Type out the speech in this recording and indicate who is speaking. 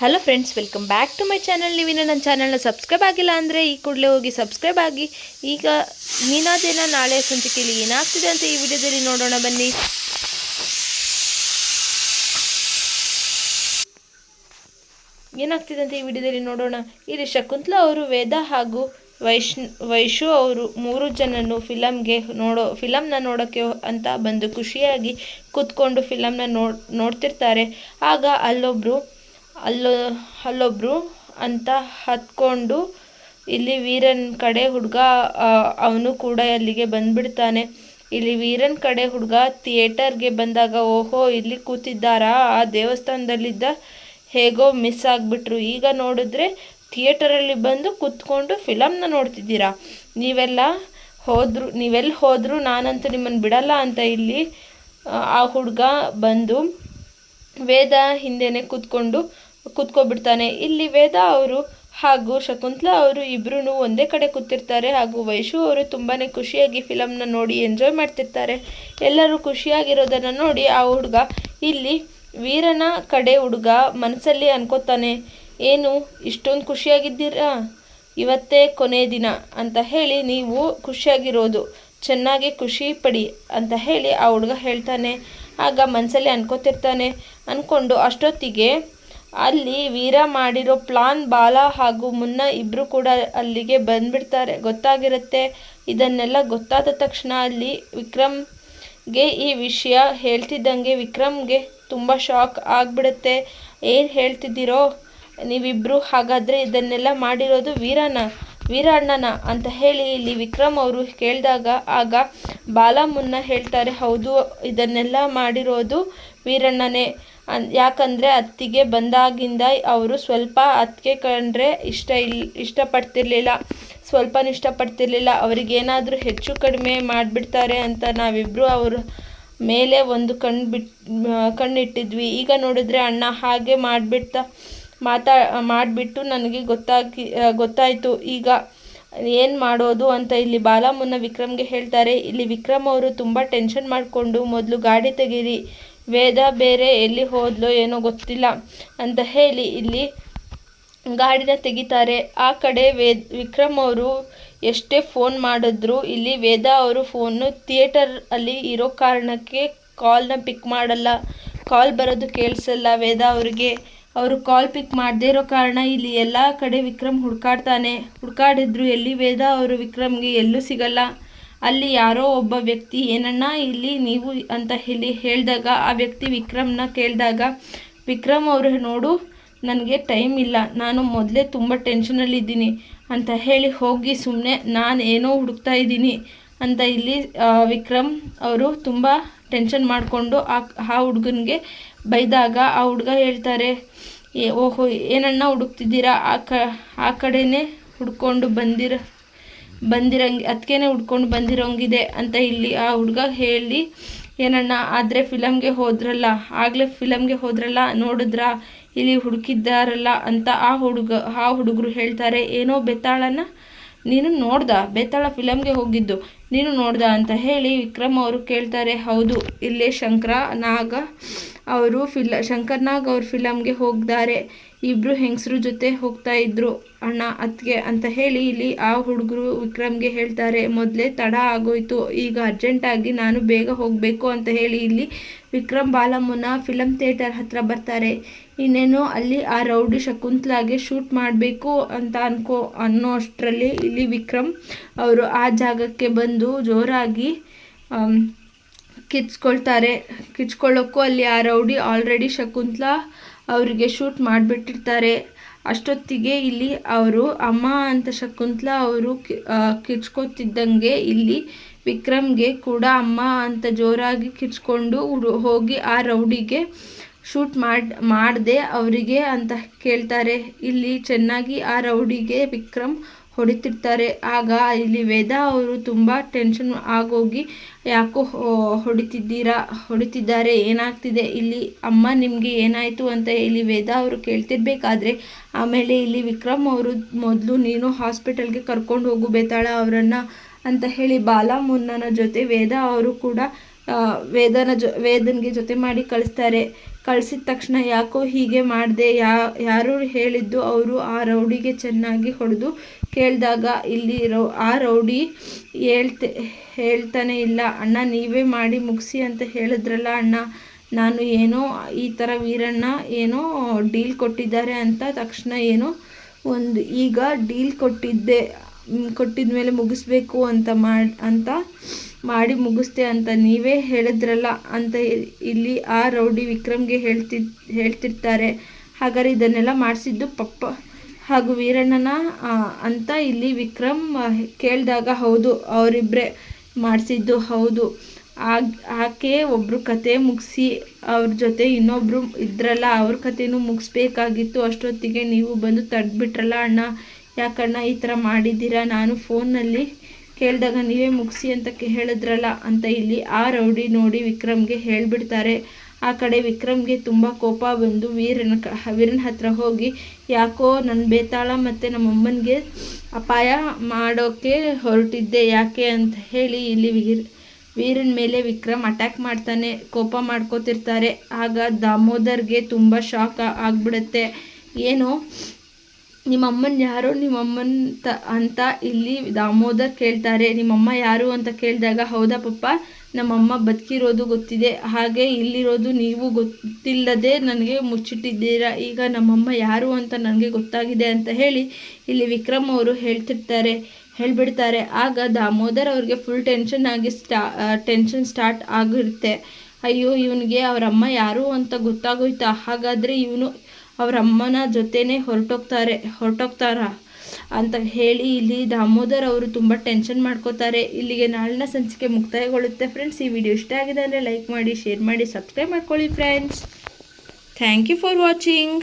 Speaker 1: Hello friends welcome back to my channel ನೀವಿನ ನನ್ನ ಚಾನಲ್ನ subscribe ಆಗಿಲ್ಲ ಅಂದರೆ ಈ ಕೂಡಲೇ ಹೋಗಿ ಸಬ್ಸ್ಕ್ರೈಬ್ ಆಗಿ. ಈಗ ಮೀನಾ ದಿನ ನಾಳೆ ಸಂಚಿಕೆಯಲ್ಲಿ ಏನಾಗ್ತಿದೆ ಅಂತ ಈ ವಿಡಿಯೋದಲ್ಲಿ ನೋಡೋಣ ಬನ್ನಿ. ಏನಾಗ್ತಿದೆ ಅಂತ ಈ ವಿಡಿಯೋದಲ್ಲಿ ನೋಡೋಣ. ಇಲ್ಲಿ ಶಕುಂತಲಾ ಅವರು, ವೇದ ಹಾಗೂ ವೈಶ್ ವೈಶು ಅವರು ಮೂರು ಜನನು ಫಿಲಮ್ಗೆ ನೋಡೋ ಫಿಲಮ್ನ ನೋಡೋಕ್ಕೆ ಅಂತ ಬಂದು ಖುಷಿಯಾಗಿ ಕೂತ್ಕೊಂಡು ಫಿಲಮ್ನ ನೋಡ್, ನೋಡ್ತಿರ್ತಾರೆ. ಆಗ ಅಲ್ಲೊಬ್ಬರು ಅಲ್ಲೋ ಅಲ್ಲೊಬ್ರು ಅಂತ ಹತ್ಕೊಂಡು ಇಲ್ಲಿ ವೀರನ್ ಕಡೆ ಹುಡುಗ ಅವನು ಕೂಡ ಅಲ್ಲಿಗೆ ಬಂದ್ಬಿಡ್ತಾನೆ. ಇಲ್ಲಿ ವೀರನ್ ಕಡೆ ಹುಡುಗ ಥಿಯೇಟರ್ಗೆ ಬಂದಾಗ ಓಹೋ ಇಲ್ಲಿ ಕೂತಿದ್ದಾರಾ? ಆ ದೇವಸ್ಥಾನದಲ್ಲಿದ್ದ ಹೇಗೋ ಮಿಸ್ ಆಗಿಬಿಟ್ರು. ಈಗ ನೋಡಿದ್ರೆ ಥಿಯೇಟರಲ್ಲಿ ಬಂದು ಕೂತ್ಕೊಂಡು ಫಿಲಮ್ನ ನೋಡ್ತಿದ್ದೀರಾ? ನೀವೆಲ್ಲ ಹೋದ್ರು ನೀವೆಲ್ಲಿ ಹೋದರೂ ನಾನಂತೂ ನಿಮ್ಮನ್ನು ಬಿಡಲ್ಲ ಅಂತ ಇಲ್ಲಿ ಆ, ಹುಡುಗ ಬಂದು ವೇದ ಹಿಂದೆನೆ ಕೂತ್ಕೊಂಡು ಕೂತ್ಕೊಬಿಡ್ತಾನೆ. ಇಲ್ಲಿ ವೇದ ಅವರು ಹಾಗೂ ಶಕುಂತಲಾ ಅವರು ಇಬ್ಬರೂ ಒಂದೇ ಕಡೆ ಕೂತಿರ್ತಾರೆ ಹಾಗೂ ವೈಶು ಅವರು ತುಂಬಾ ಖುಷಿಯಾಗಿ ಫಿಲಮ್ನ ನೋಡಿ ಎಂಜಾಯ್ ಮಾಡ್ತಿರ್ತಾರೆ. ಎಲ್ಲರೂ ಖುಷಿಯಾಗಿರೋದನ್ನು ನೋಡಿ ಆ ಹುಡುಗ ಇಲ್ಲಿ ವೀರನ ಕಡೆ ಹುಡುಗ ಮನಸ್ಸಲ್ಲಿ ಅನ್ಕೋತಾನೆ, ಏನು, ಇಷ್ಟೊಂದು ಖುಷಿಯಾಗಿದ್ದೀರಾ? ಇವತ್ತೇ ಕೊನೆ ದಿನ ಅಂತ ಹೇಳಿ ನೀವು ಖುಷಿಯಾಗಿರೋದು, ಚೆನ್ನಾಗಿ ಖುಷಿ ಪಡಿ ಅಂತ ಹೇಳಿ ಆ ಹುಡುಗ ಹೇಳ್ತಾನೆ. ಆಗ ಮನಸ್ಸಲ್ಲಿ ಅನ್ಕೋತಿರ್ತಾನೆ. ಅಂದ್ಕೊಂಡು ಅಷ್ಟೊತ್ತಿಗೆ ಅಲ್ಲಿ ವೀರ ಮಾಡಿರೋ ಪ್ಲಾನ್ ಬಾಲ ಹಾಗೂ ಮುನ್ನ ಇಬ್ರು ಕೂಡ ಅಲ್ಲಿಗೆ ಬಂದ್ಬಿಡ್ತಾರೆ. ಗೊತ್ತಾಗಿರುತ್ತೆ? ಇದನ್ನೆಲ್ಲ ಗೊತ್ತಾದ ತಕ್ಷಣ ಅಲ್ಲಿ ವಿಕ್ರಮ್ಗೆ ಈ ವಿಷಯ ಹೇಳ್ತಿದ್ದಂಗೆ ವಿಕ್ರಮ್ಗೆ ತುಂಬ ಶಾಕ್ ಆಗಿಬಿಡುತ್ತೆ. ಏನು ಹೇಳ್ತಿದ್ದೀರೋ? ನೀವಿಬ್ಬರು ಹಾಗಾದರೆ ಇದನ್ನೆಲ್ಲ ಮಾಡಿರೋದು ವೀರನ ವೀರ ಅಣ್ಣನ ಅಂತ ಹೇಳಿ ಇಲ್ಲಿ ವಿಕ್ರಮ್ ಅವರು ಕೇಳಿದಾಗ ಆಗ ಬಾಲ ಮುನ್ನ ಹೇಳ್ತಾರೆ, ಹೌದು, ಇದನ್ನೆಲ್ಲ ಮಾಡಿರೋದು ವೀರಣ್ಣನೇ. ಯಾಕಂದರೆ ಅತ್ತಿಗೆ ಬಂದಾಗಿಂದ ಅವರು ಸ್ವಲ್ಪ ಅತ್ತಿಗೆ ಕಂಡ್ರೆ ಇಷ್ಟ ಇಲ್, ಇಷ್ಟಪಡ್ತಿರ್ಲಿಲ್ಲ, ಸ್ವಲ್ಪನೂ ಇಷ್ಟಪಡ್ತಿರ್ಲಿಲ್ಲ, ಅವ್ರಿಗೇನಾದರೂ ಹೆಚ್ಚು ಕಡಿಮೆ ಮಾಡಿಬಿಡ್ತಾರೆ ಅಂತ ನಾವಿಬ್ಬರು ಅವ್ರ ಮೇಲೆ ಒಂದು ಕಣ್ಣು ಬಿಟ್ ಕಣ್ಣಿಟ್ಟಿದ್ವಿ. ಈಗ ನೋಡಿದ್ರೆ ಅಣ್ಣ ಹಾಗೆ ಮಾಡಿಬಿಡ್ತಾ, ಮಾತಾ, ಮಾಡಿಬಿಟ್ಟು ನನಗೆ ಗೊತ್ತಾಗಿ ಗೊತ್ತಾಯಿತು. ಈಗ ಏನು ಮಾಡೋದು ಅಂತ ಇಲ್ಲಿ ಬಾಲಮುನ್ನ ವಿಕ್ರಮ್ಗೆ ಹೇಳ್ತಾರೆ. ಇಲ್ಲಿ ವಿಕ್ರಮ್ ಅವರು ತುಂಬ ಟೆನ್ಷನ್ ಮಾಡಿಕೊಂಡು, ಮೊದಲು ಗಾಡಿ ತೆಗೀರಿ ವೇದ ಬೇರೆ ಎಲ್ಲಿ ಹೋದ್ಲೋ ಏನೋ ಗೊತ್ತಿಲ್ಲ ಅಂತ ಹೇಳಿ ಇಲ್ಲಿ ಗಾಡಿನ ತೆಗಿತಾರೆ. ಆ ಕಡೆ ವೇದ್ ವಿಕ್ರಮ್ ಅವರು ಎಷ್ಟೇ ಫೋನ್ ಮಾಡಿದ್ರು ಇಲ್ಲಿ ವೇದ ಅವರು ಫೋನು ಥಿಯೇಟರ್ ಅಲ್ಲಿ ಇರೋ ಕಾರಣಕ್ಕೆ ಕಾಲ್ನ ಪಿಕ್ ಮಾಡಲ್ಲ. ಕಾಲ್ ಬರೋದು ಕೇಳಿಸಲ್ಲ ವೇದ ಅವರಿಗೆ. ಅವರು ಕಾಲ್ ಪಿಕ್ ಮಾಡದೇ ಇರೋ ಕಾರಣ ಇಲ್ಲಿ ಎಲ್ಲ ಕಡೆ ವಿಕ್ರಮ್ ಹುಡ್ಕಾಡ್ತಾನೆ. ಹುಡ್ಕಾಡಿದ್ರು ಎಲ್ಲಿ ವೇದ ಅವರು ವಿಕ್ರಮ್ಗೆ ಎಲ್ಲೂ ಸಿಗಲ್ಲ. ಅಲ್ಲಿ ಯಾರೋ ಒಬ್ಬ ವ್ಯಕ್ತಿ, ಏನಣ್ಣ ಇಲ್ಲಿ ನೀವು ಅಂತ ಹೇಳಿ ಹೇಳಿದಾಗ, ಆ ವ್ಯಕ್ತಿ ವಿಕ್ರಮ್ನ ಕೇಳಿದಾಗ, ವಿಕ್ರಮ್ ಅವರು ನೋಡು, ನನಗೆ ಟೈಮ್ ಇಲ್ಲ, ನಾನು ಮೊದಲೇ ತುಂಬ ಟೆನ್ಷನಲ್ಲಿದ್ದೀನಿ ಅಂತ ಹೇಳಿ ಹೋಗಿ ಸುಮ್ಮನೆ ನಾನು ಏನೋ ಹುಡುಕ್ತಾ ಇದ್ದೀನಿ ಅಂತ ಇಲ್ಲಿ ವಿಕ್ರಮ್ ಅವರು ತುಂಬ ಟೆನ್ಷನ್ ಮಾಡಿಕೊಂಡು ಆ ಆ ಹುಡುಗನಿಗೆ ಬೈದಾಗ, ಆ ಹುಡುಗ ಹೇಳ್ತಾರೆ ಓಹೋ, ಏನಣ್ಣ ಹುಡುಕ್ತಿದ್ದೀರಾ? ಆ ಕ, ಆ ಕಡೆನೇ ಹುಡ್ಕೊಂಡು ಬಂದಿರ ಬಂದಿರಂಗೆ ಅದಕ್ಕೇನೆ ಉಡ್ಕೊಂಡು ಬಂದಿರೋಂಗಿದೆ ಅಂತ ಇಲ್ಲಿ ಆ ಹುಡುಗ ಹೇಳಿ, ಏನಣ್ಣ, ಆದರೆ ಫಿಲಮ್ಗೆ ಹೋದ್ರಲ್ಲ, ಆಗಲೇ ಫಿಲಮ್ಗೆ ಹೋದ್ರಲ್ಲ, ನೋಡಿದ್ರಾ, ಇಲ್ಲಿ ಹುಡುಕಿದ್ದಾರಲ್ಲ ಅಂತ ಆ ಹುಡುಗ, ಆ ಹುಡುಗರು ಹೇಳ್ತಾರೆ, ಏನೋ ಬೆತ್ತಾಳನ್ನ ನೀನು ನೋಡ್ದ, ಬೆತ್ತಾಳ ಫಿಲಮ್ಗೆ ಹೋಗಿದ್ದು, ನೀನು ನೋಡ್ದ ಅಂತ ಹೇಳಿ ವಿಕ್ರಮ್ ಅವರು ಕೇಳ್ತಾರೆ, ಹೌದು, ಇಲ್ಲೇ ಶಂಕರ ನಾಗ ಅವರು ಫಿಲ, ಶಂಕರ್ ನಾಗ್ ಅವ್ರ ಫಿಲಮ್ಗೆ ಹೋಗಿದ್ದಾರೆ ಇಬ್ಬರು ಹೆಂಗಸ್ರ ಜೊತೆ ಹೋಗ್ತಾ ಇದ್ರು. ಅಣ್ಣ, ಅತ್ತಿಗೆ ಅಂತ ಹೇಳಿ ಇಲ್ಲಿ ಆ ಹುಡುಗರು ವಿಕ್ರಮ್ಗೆ ಹೇಳ್ತಾರೆ, ಮೊದಲೇ ತಡ ಆಗೋಯ್ತು, ಈಗ ಅರ್ಜೆಂಟಾಗಿ ನಾನು ಬೇಗ ಹೋಗಬೇಕು ಅಂತ ಹೇಳಿ ಇಲ್ಲಿ ವಿಕ್ರಮ್ ಬಾಲಮ್ಮನ ಫಿಲಮ್ ಥಿಯೇಟರ್ ಹತ್ರ ಬರ್ತಾರೆ. ಇನ್ನೇನು, ಅಲ್ಲಿ ಆ ರೌಡಿ ಶಕುಂತಲಾಗೆ ಶೂಟ್ ಮಾಡಬೇಕು ಅಂತ ಅನ್ಕೋ, ಅನ್ನೋ ಅಷ್ಟರಲ್ಲಿ ಇಲ್ಲಿ ವಿಕ್ರಮ್ ಅವರು ಆ ಜಾಗಕ್ಕೆ ಬಂದು ಜೋರಾಗಿ ಕಿಚ್ಕೊಳ್ತಾರೆ ಕಿಚ್ಕೊಳ್ಳೋಕ್ಕೂ ಅಲ್ಲಿ ಆ ರೌಡಿ ಆಲ್ರೆಡಿ ಶಕುಂತ್ಲಾ ಅವರಿಗೆ ಶೂಟ್ ಮಾಡಿಬಿಟ್ಟಿರ್ತಾರೆ. ಅಷ್ಟೊತ್ತಿಗೆ ಇಲ್ಲಿ ಅವರು ಅಮ್ಮ ಅಂತ ಶಕುಂತಲ ಅವರು ಕಿಚ್ಕೋತಿದ್ದಂಗೆ ಇಲ್ಲಿ ವಿಕ್ರಮ್ಗೆ ಕೂಡ ಅಮ್ಮ ಅಂತ ಜೋರಾಗಿ ಕಿಚ್ಕೊಂಡು ಹೋಗಿ ಆ ರೌಡಿಗೆ ಶೂಟ್ ಮಾಡಿ, ಮಾಡದೆ ಅವರಿಗೆ ಅಂತ ಕೇಳ್ತಾರೆ. ಇಲ್ಲಿ ಚೆನ್ನಾಗಿ ಆ ರೌಡಿಗೆ ವಿಕ್ರಮ್ ಹೊಡಿತಿರ್ತಾರೆ. ಆಗ ಇಲ್ಲಿ ವೇದಾ ಅವರು ತುಂಬ ಟೆನ್ಷನ್ ಆಗೋಗಿ, ಯಾಕೋ ಹೊಡಿತಿದ್ದೀರಾ? ಹೊಡಿತಿದ್ದಾರೆ, ಏನಾಗ್ತಿದೆ? ಇಲ್ಲಿ ಅಮ್ಮ ನಿಮಗೆ ಏನಾಯಿತು? ಅಂತ ಇಲ್ಲಿ ವೇದಾ ಅವರು ಕೇಳ್ತಿರ್ಬೇಕಾದ್ರೆ, ಆಮೇಲೆ ಇಲ್ಲಿ ವಿಕ್ರಮ್ ಅವರು ಮೊದಲು, ನೀನು ಹಾಸ್ಪಿಟಲ್ಗೆ ಕರ್ಕೊಂಡು ಹೋಗು ಬೇತಾಳ ಅವರನ್ನು ಅಂತ ಹೇಳಿ ಬಾಲಾ ಮುನ್ನನ ಜೊತೆ ವೇದಾ ಅವರು ಕೂಡ ವೇದನ ಜೊ, ವೇದನ್ಗೆ ಜೊತೆ ಮಾಡಿ ಕಳಿಸ್ತಾರೆ. ಕಳಿಸಿದ ತಕ್ಷಣ ಯಾಕೋ ಹೀಗೆ ಮಾಡಿದೆ, ಯಾ, ಯಾರು ಹೇಳಿದ್ದು ಅವರು ಆ ರೌಡಿಗೆ ಚೆನ್ನಾಗಿ ಹೊಡೆದು ಕೇಳಿದಾಗ ಇಲ್ಲಿ ರೌ, ಆ ರೌಡಿ ಹೇಳ್ತೆ, ಹೇಳ್ತಾನೆ ಇಲ್ಲ, ಅಣ್ಣ, ನೀವೇ ಮಾಡಿ ಮುಗಿಸಿ ಅಂತ ಹೇಳಿದ್ರಲ್ಲ ಅಣ್ಣ, ನಾನು ಏನೋ ಈ ಥರ ವೀರಣ್ಣ ಏನೋ ಡೀಲ್ ಕೊಟ್ಟಿದ್ದಾರೆ ಅಂತ ತಕ್ಷಣ ಏನೋ ಒಂದು, ಈಗ ಡೀಲ್ ಕೊಟ್ಟಿದ್ದೆ ಕೊಟ್ಟಿದ ಮೇಲೆ ಮುಗಿಸ್ಬೇಕು ಅಂತ ಮಾಡಿ ಅಂತ ಮಾಡಿ ಮುಗಿಸ್ತೆ ಅಂತ ನೀವೇ ಹೇಳಿದ್ರಲ್ಲ ಅಂತ ಇಲ್ಲಿ ಆ ರೌಡಿ ವಿಕ್ರಮ್ಗೆ ಹೇಳ್ತಿ ಹೇಳ್ತಿರ್ತಾರೆ. ಹಾಗಾದ್ರೆ ಇದನ್ನೆಲ್ಲ ಮಾಡಿಸಿದ್ದು ಪಪ್ಪ. ಹಾಗೂ ವೀರಣ್ಣನ ಅಂತ ಇಲ್ಲಿ ವಿಕ್ರಮ್ ಕೇಳಿದಾಗ ಹೌದು ಅವರಿಬ್ಬರೇ ಮಾಡಿಸಿದ್ದು ಹೌದು. ಆಗ, ಆಕೆ ಒಬ್ಬರು ಕತೆ ಮುಗಿಸಿ ಅವ್ರ ಜೊತೆ ಇನ್ನೊಬ್ಬರು ಇದ್ರಲ್ಲ, ಅವ್ರ ಕಥೆನೂ ಮುಗಿಸ್ಬೇಕಾಗಿತ್ತು. ಅಷ್ಟೊತ್ತಿಗೆ ನೀವು ಬಂದು ತಡೆದ್ಬಿಟ್ರಲ್ಲ ಅಣ್ಣ, ಯಾಕಣ್ಣ ಈ ಥರ ಮಾಡಿದ್ದೀರಾ? ನಾನು ಫೋನ್ನಲ್ಲಿ ಕೇಳಿದಾಗ ನೀವೇ ಮುಗಿಸಿ ಅಂತ ಹೇಳಿದ್ರಲ್ಲ ಅಂತ ಇಲ್ಲಿ ಆ ರೌಡಿ ನೋಡಿ ವಿಕ್ರಮ್ಗೆ ಹೇಳಿಬಿಡ್ತಾರೆ. ಆ ಕಡೆ ವಿಕ್ರಮ್ಗೆ ತುಂಬ ಕೋಪ ಬಂದು ವೀರನ ಕ, ವೀರನ ಹತ್ರ ಹೋಗಿ, ಯಾಕೋ ನನ್ನ ಬೇತಾಳ ಮತ್ತು ನಮ್ಮಮ್ಮನಿಗೆ ಅಪಾಯ ಮಾಡೋಕ್ಕೆ ಹೊರಟಿದ್ದೆ, ಯಾಕೆ? ಅಂತ ಹೇಳಿ ಇಲ್ಲಿ ವೀರ್, ವೀರನ ಮೇಲೆ ವಿಕ್ರಮ್ ಅಟ್ಯಾಕ್ ಮಾಡ್ತಾನೆ, ಕೋಪ ಮಾಡ್ಕೋತಿರ್ತಾರೆ. ಆಗ ದಾಮೋದರ್ಗೆ ತುಂಬ ಶಾಕ್ ಆಗಿಬಿಡುತ್ತೆ. ಏನೋ, ನಿಮ್ಮಮ್ಮನ ಯಾರು? ನಿಮ್ಮಮ್ಮನ ತ, ಅಂತ ಇಲ್ಲಿ ದಾಮೋದರ್ ಕೇಳ್ತಾರೆ. ನಿಮ್ಮಮ್ಮ ಯಾರು? ಅಂತ ಕೇಳಿದಾಗ, ಹೌದಾ ಪಪ್ಪ ನಮ್ಮಮ್ಮ ಬದುಕಿರೋದು ಗೊತ್ತಿದೆ, ಹಾಗೆ ಇಲ್ಲಿರೋದು ನೀವು ಗೊತ್ತಿಲ್ಲದೆ ನನಗೆ ಮುಚ್ಚಿಟ್ಟಿದ್ದೀರಾ. ಈಗ ನಮ್ಮಮ್ಮ ಯಾರು ಅಂತ ನನಗೆ ಗೊತ್ತಾಗಿದೆ ಅಂತ ಹೇಳಿ ಇಲ್ಲಿ ವಿಕ್ರಮ್ ಅವರು ಹೇಳ್ತಿರ್ತಾರೆ, ಹೇಳಿಬಿಡ್ತಾರೆ. ಆಗ ದಾಮೋದರ್ ಅವ್ರಿಗೆ ಫುಲ್ ಟೆನ್ಷನ್ ಆಗಿ ಸ್ಟಾ ಟೆನ್ಷನ್ ಸ್ಟಾರ್ಟ್ ಆಗಿರುತ್ತೆ. ಅಯ್ಯೋ, ಇವನಿಗೆ ಅವರಮ್ಮ ಯಾರು ಅಂತ ಗೊತ್ತಾಗೋಯ್ತಾ? ಹಾಗಾದರೆ ಇವನು ಅವರಮ್ಮನ ಜೊತೆನೇ ಹೊರಟೋಗ್ತಾರೆ, ಹೊರಟೋಗ್ತಾರ? ಅಂತ ಹೇಳಿ ಇಲ್ಲಿ ದಾಮೋದರ್ ಅವರು ತುಂಬ ಟೆನ್ಷನ್ ಮಾಡ್ಕೋತಾರೆ. ಇಲ್ಲಿಗೆ ನಾಳಿನ ಸಂಚಿಕೆ ಮುಕ್ತಾಯಗೊಳ್ಳುತ್ತೆ. ಫ್ರೆಂಡ್ಸ್ ಈ ವಿಡಿಯೋ ಇಷ್ಟ ಆಗಿದೆ ಅಂದರೆ ಲೈಕ್ ಮಾಡಿ ಶೇರ್ ಮಾಡಿ ಸಬ್ಸ್ಕ್ರೈಬ್ ಮಾಡ್ಕೊಳ್ಳಿ friends thank you for watching